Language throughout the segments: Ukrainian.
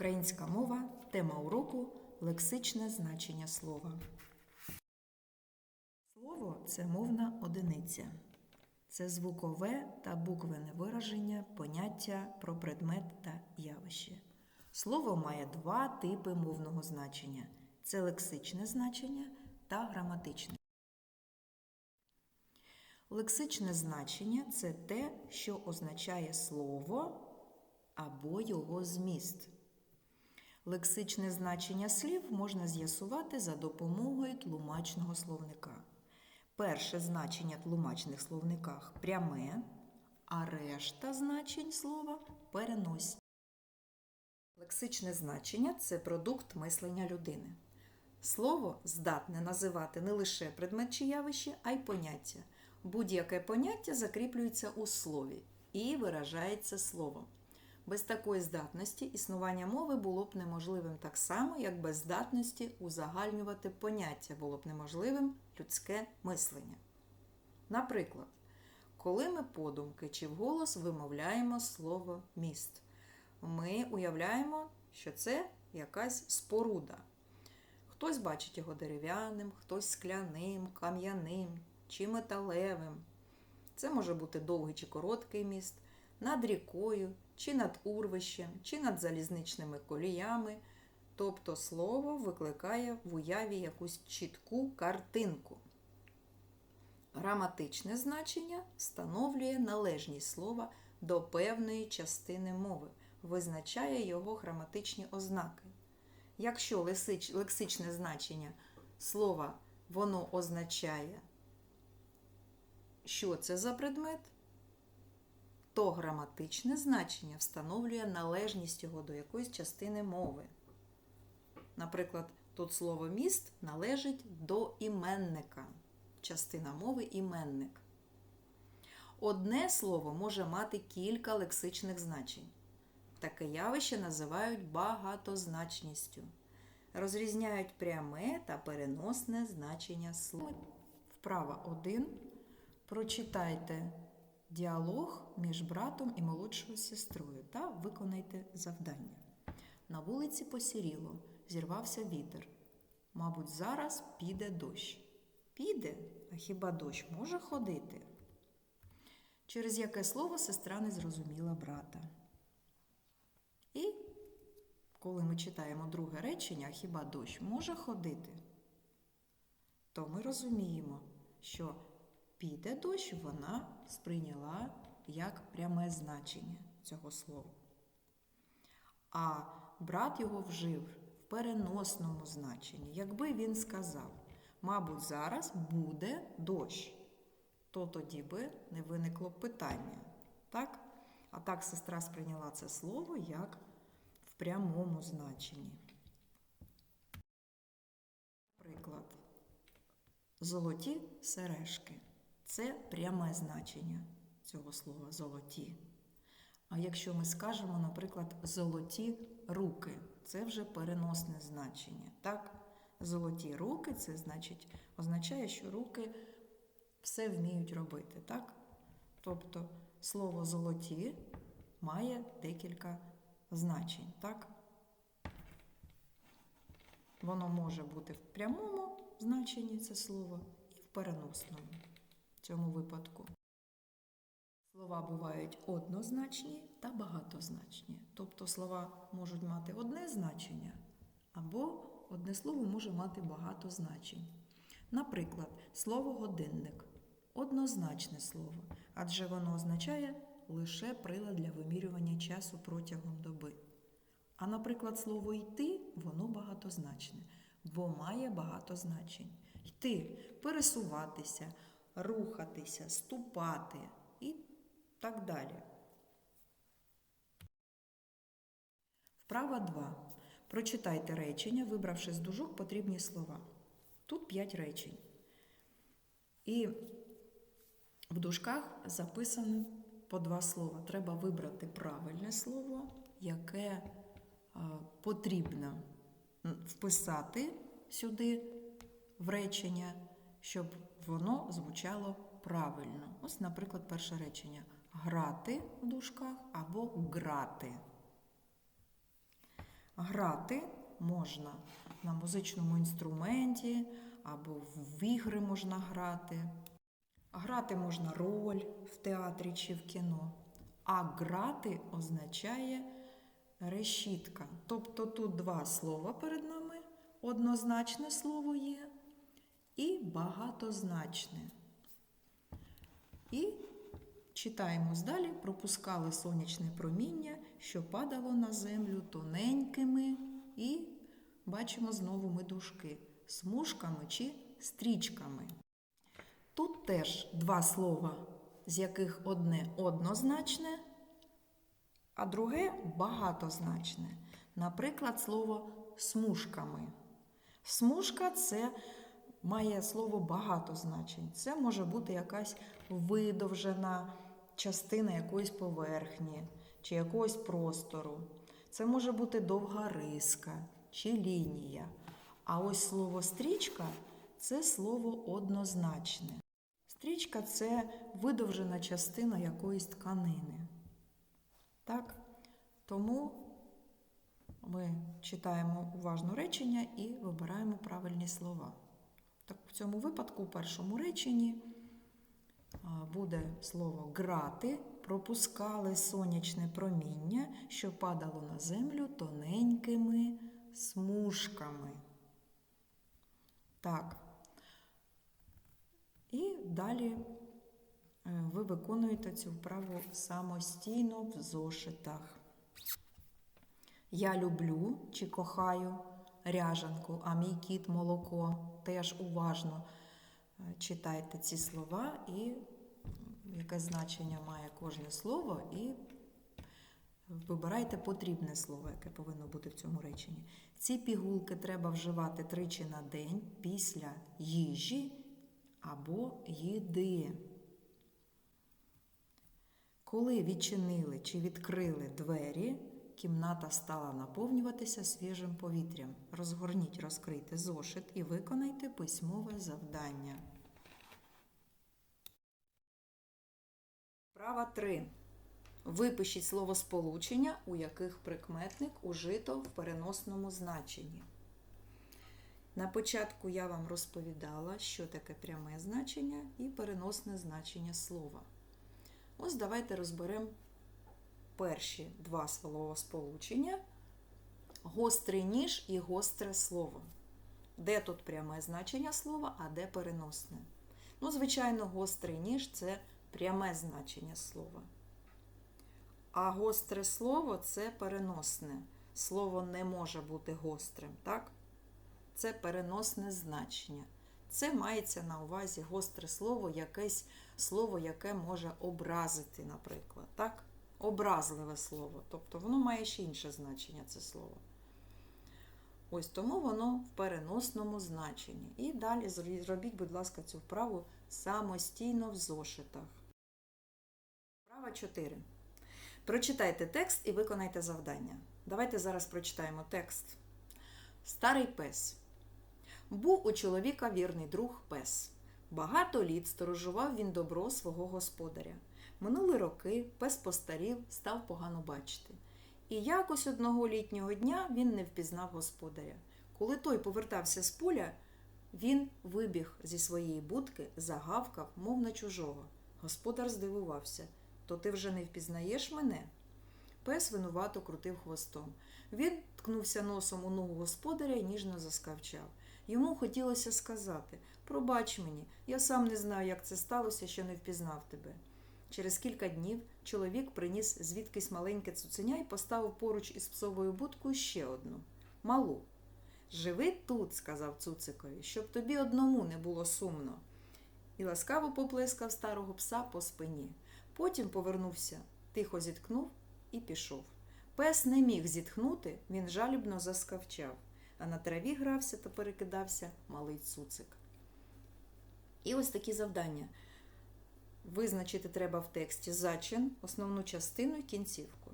Українська мова, тема уроку лексичне значення слова. Слово це мовна одиниця. Це звукове та буквене вираження поняття про предмет та явище. Слово має два типи мовного значення: це лексичне значення та граматичне. Лексичне значення це те, що означає слово або його зміст. Лексичне значення слів можна з'ясувати за допомогою тлумачного словника. Перше значення тлумачних словниках пряме, а решта значень слова переносні. Лексичне значення це продукт мислення людини. Слово здатне називати не лише предмет чи явище, а й поняття. Будь-яке поняття закріплюється у слові і виражається словом. Без такої здатності існування мови було б неможливим так само, як без здатності узагальнювати поняття було б неможливим людське мислення. Наприклад, коли ми подумки чи вголос вимовляємо слово міст, ми уявляємо, що це якась споруда. Хтось бачить його дерев'яним, хтось скляним, кам'яним чи металевим. Це може бути довгий чи короткий міст, над рікою, чи над урвищем, чи над залізничними коліями. Тобто слово викликає в уяві якусь чітку картинку. Граматичне значення встановлює належність слова до певної частини мови, визначає його граматичні ознаки. Якщо лексичне значення слова воно означає, що це за предмет, то граматичне значення встановлює належність його до якоїсь частини мови. Наприклад, тут слово міст належить до іменника, частина мови іменник. Одне слово може мати кілька лексичних значень. Таке явище називають багатозначністю. Розрізняють пряме та переносне значення слова. Вправа 1. Прочитайте діалог між братом і молодшою сестрою та виконайте завдання. На вулиці посіріло, зірвався вітер. Мабуть, зараз піде дощ. Піде, а хіба дощ може ходити? Через яке слово сестра не зрозуміла брата. І коли ми читаємо друге речення, хіба дощ може ходити, то ми розуміємо, що піде дощ вона сприйняла як пряме значення цього слова. А брат його вжив в переносному значенні. Якби він сказав, мабуть, зараз буде дощ, то тоді би не виникло питання. Так? А так сестра сприйняла це слово як в прямому значенні. Наприклад, золоті сережки. Це пряме значення цього слова золоті. А якщо ми скажемо, наприклад, золоті руки, це вже переносне значення. Так? Золоті руки це значить, означає, що руки все вміють робити. так? Тобто слово золоті має декілька значень. так? Воно може бути в прямому значенні це слово і в переносному в цьому випадку. Слова бувають однозначні та багатозначні. Тобто слова можуть мати одне значення, або одне слово може мати багато значень. Наприклад, слово годинник однозначне слово, адже воно означає лише прилад для вимірювання часу протягом доби. А, наприклад, слово йти воно багатозначне, бо має багато значень. Йти, пересуватися, рухатися, ступати і так далі. Вправа 2. Прочитайте речення, вибравши з дужок потрібні слова. Тут 5 речень. І в дужках записано по два слова. Треба вибрати правильне слово, яке потрібно вписати сюди в речення, щоб воно звучало правильно. Ось, наприклад, перше речення грати в дужках або грати. Грати можна на музичному інструменті або в ігри можна грати. Грати можна роль в театрі чи в кіно. А грати означає решітка. Тобто тут два слова перед нами. Однозначне слово є і багатозначне. І читаємо далі. Пропускали сонячне проміння, що падало на землю тоненькими, і бачимо знову ми дужки смужками чи стрічками. Тут теж два слова, з яких одне однозначне, а друге багатозначне. Наприклад, слово смужками. Смужка це має слово багато значень. Це може бути якась видовжена частина якоїсь поверхні чи якогось простору. Це може бути довга риска чи лінія. А ось слово стрічка це слово однозначне. Стрічка це видовжена частина якоїсь тканини. Так? Тому ми читаємо уважно речення і вибираємо правильні слова. Так, в цьому випадку, у першому реченні, буде слово грати, пропускали сонячне проміння, що падало на землю тоненькими смужками. Так. І далі е, ви виконуєте цю вправу самостійно в зошитах. Я люблю чи кохаю ряжанку, а мій кіт молоко. Теж уважно е, читайте ці слова і яке значення має кожне слово, і вибирайте потрібне слово, яке повинно бути в цьому реченні. Ці пігулки треба вживати тричі на день після їжі або їди. Коли відчинили чи відкрили двері, кімната стала наповнюватися свіжим повітрям. Розгорніть, розкрийте зошит і виконайте письмове завдання. Права 3. Випишіть словосполучення, у яких прикметник ужито в переносному значенні. На початку я вам розповідала, що таке пряме значення і переносне значення слова. Ось давайте розберемо перші два словосполучення гострий ніж і гостре слово. Де тут пряме значення слова, а де переносне? Ну, звичайно, гострий ніж це пряме значення слова. А гостре слово це переносне. Слово не може бути гострим, так? Це переносне значення. Це мається на увазі гостре слово, якесь слово, яке може образити, наприклад. так? Образливе слово. Тобто воно має ще інше значення, це слово. Ось тому воно в переносному значенні. І далі зробіть, будь ласка, цю вправу самостійно в зошитах. Вправа 4. Прочитайте текст і виконайте завдання. Давайте зараз прочитаємо текст. Старий пес. Був у чоловіка вірний друг пес. Багато літ сторожував він добро свого господаря. Минули роки, пес постарів, став погано бачити. І якось одного літнього дня він не впізнав господаря. Коли той повертався з поля, він вибіг зі своєї будки, загавкав, мов на чужого. Господар здивувався то ти вже не впізнаєш мене? Пес винувато крутив хвостом. Він ткнувся носом у ногу господаря і ніжно заскавчав. Йому хотілося сказати Пробач мені, я сам не знаю, як це сталося, що не впізнав тебе. Через кілька днів чоловік приніс звідкись маленьке цуценя і поставив поруч із псовою будкою ще одну малу. Живи тут, сказав цуцикові, щоб тобі одному не було сумно. І ласкаво поплескав старого пса по спині. Потім повернувся, тихо зіткнув і пішов. Пес не міг зітхнути, він жалібно заскавчав, а на траві грався та перекидався малий цуцик. І ось такі завдання. Визначити треба в тексті зачин, основну частину і кінцівку.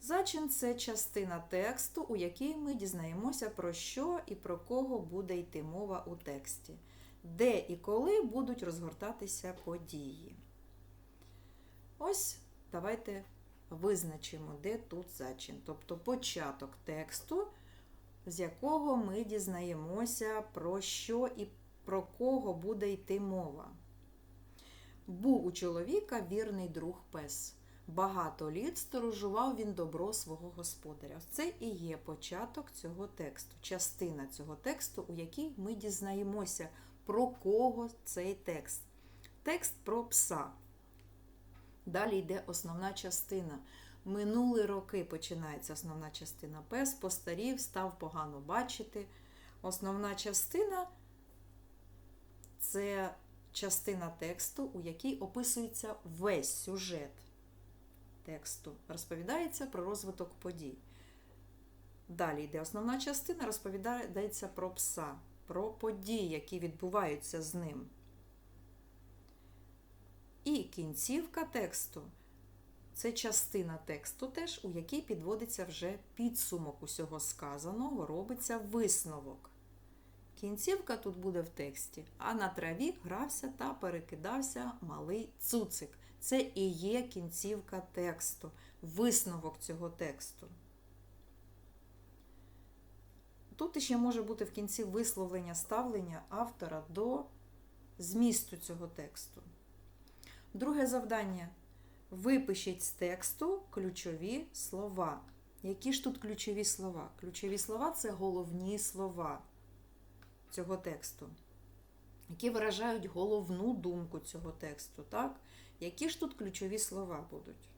Зачин це частина тексту, у якій ми дізнаємося, про що і про кого буде йти мова у тексті, де і коли будуть розгортатися події. Ось давайте визначимо, де тут зачин, тобто початок тексту, з якого ми дізнаємося, про що і про кого буде йти мова. Був у чоловіка вірний друг пес. Багато літ сторожував він добро свого господаря. Це і є початок цього тексту, частина цього тексту, у якій ми дізнаємося, про кого цей текст. Текст про пса. Далі йде основна частина. Минули роки починається основна частина. Пес постарів, став погано бачити. Основна частина це частина тексту, у якій описується весь сюжет тексту. Розповідається про розвиток подій. Далі йде основна частина, розповідається про пса, про події, які відбуваються з ним. І кінцівка тексту це частина тексту, теж, у якій підводиться вже підсумок усього сказаного, робиться висновок. Кінцівка тут буде в тексті, а на траві грався та перекидався малий цуцик. Це і є кінцівка тексту, висновок цього тексту. Тут ще може бути в кінці висловлення ставлення автора до змісту цього тексту. Друге завдання. Випишіть з тексту ключові слова. Які ж тут ключові слова? Ключові слова це головні слова цього тексту, які виражають головну думку цього тексту. Так? Які ж тут ключові слова будуть?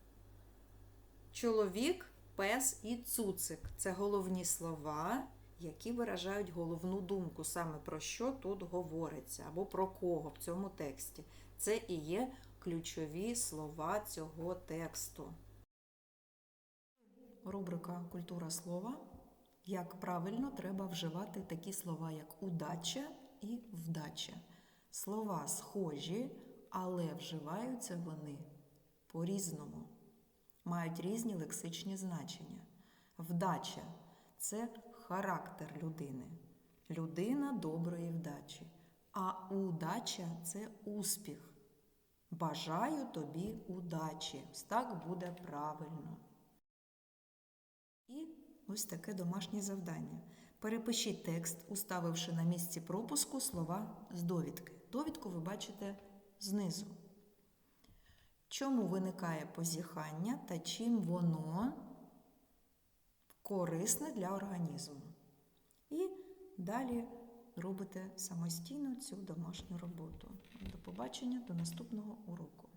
Чоловік, пес і цуцик це головні слова, які виражають головну думку, саме про що тут говориться, або про кого в цьому тексті. Це і є ключові слова цього тексту. Рубрика Культура слова. Як правильно треба вживати такі слова, як удача і вдача. Слова схожі, але вживаються вони по-різному, мають різні лексичні значення. Вдача це характер людини, людина доброї вдачі. А удача це успіх. Бажаю тобі удачі. Так буде правильно. І ось таке домашнє завдання. Перепишіть текст, уставивши на місці пропуску слова з довідки. Довідку ви бачите знизу. Чому виникає позіхання та чим воно корисне для організму? І далі робите самостійно цю домашню роботу. До побачення, до наступного уроку.